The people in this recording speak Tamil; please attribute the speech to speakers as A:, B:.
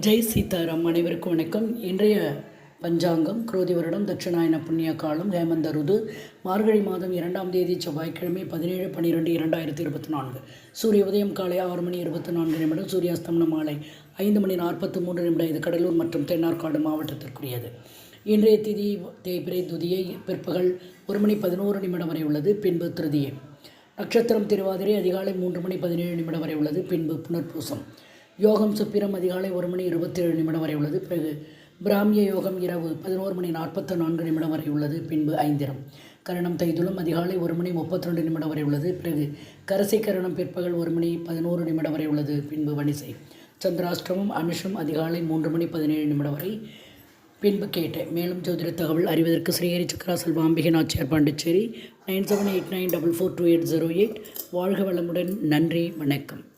A: ஜெய் சீதாராம் அனைவருக்கும் வணக்கம். இன்றைய பஞ்சாங்கம் குரோதி வருடம் தட்சிணாயன புண்ணிய காலம் ஹேமந்த ருது மார்கழி மாதம் இரண்டாம் தேதி செவ்வாய்க்கிழமை பதினேழு பன்னிரெண்டு இரண்டாயிரத்தி இருபத்தி நான்கு. சூரிய உதயம் காலை ஆறு மணி இருபத்தி நான்கு நிமிடம் சூரியாஸ்தமனம் மாலை ஐந்து மணி நாற்பத்தி மூன்று நிமிடம். இது கடலூர் மற்றும் தென்னார்காடு மாவட்டத்திற்குரியது. இன்றைய திதி தேய்பிரை துதியை பிற்பகல் ஒரு மணி பதினோரு நிமிடம் வரை உள்ளது பின்பு திருதியை. நட்சத்திரம் திருவாதிரை அதிகாலை மூன்று மணி பதினேழு நிமிடம் வரை உள்ளது பின்பு புனர்பூசம். யோகம் சுப்பிரம் அதிகாலை ஒரு மணி இருபத்தேழு நிமிடம் வரை உள்ளது. பிறகு பிராமிய யோகம் இரவு பதினோரு மணி நாற்பத்தி நான்கு நிமிடம் வரை உள்ளது. பின்பு ஐந்திரம். கரணம் தைதுளம் அதிகாலை ஒரு மணி முப்பத்தி ரெண்டு நிமிடம் வரை உள்ளது. பிறகு கரசை கரணம் பிற்பகல் ஒரு மணி பதினோரு நிமிடம் வரை உள்ளது. பின்பு வணிசை. சந்திராஷ்டமம் அனுஷம் அதிகாலை மூன்று மணி பதினேழு நிமிடம் வரை. பின்பு கேட்டேன் மேலும் ஜோதிட தகவல் அறிவதற்கு Srihari Chakra Selvambigai Nachiyar Pondicherry nine seven eight nine double four two eight zero eight. வாழ்க வளமுடன். நன்றி. வணக்கம்.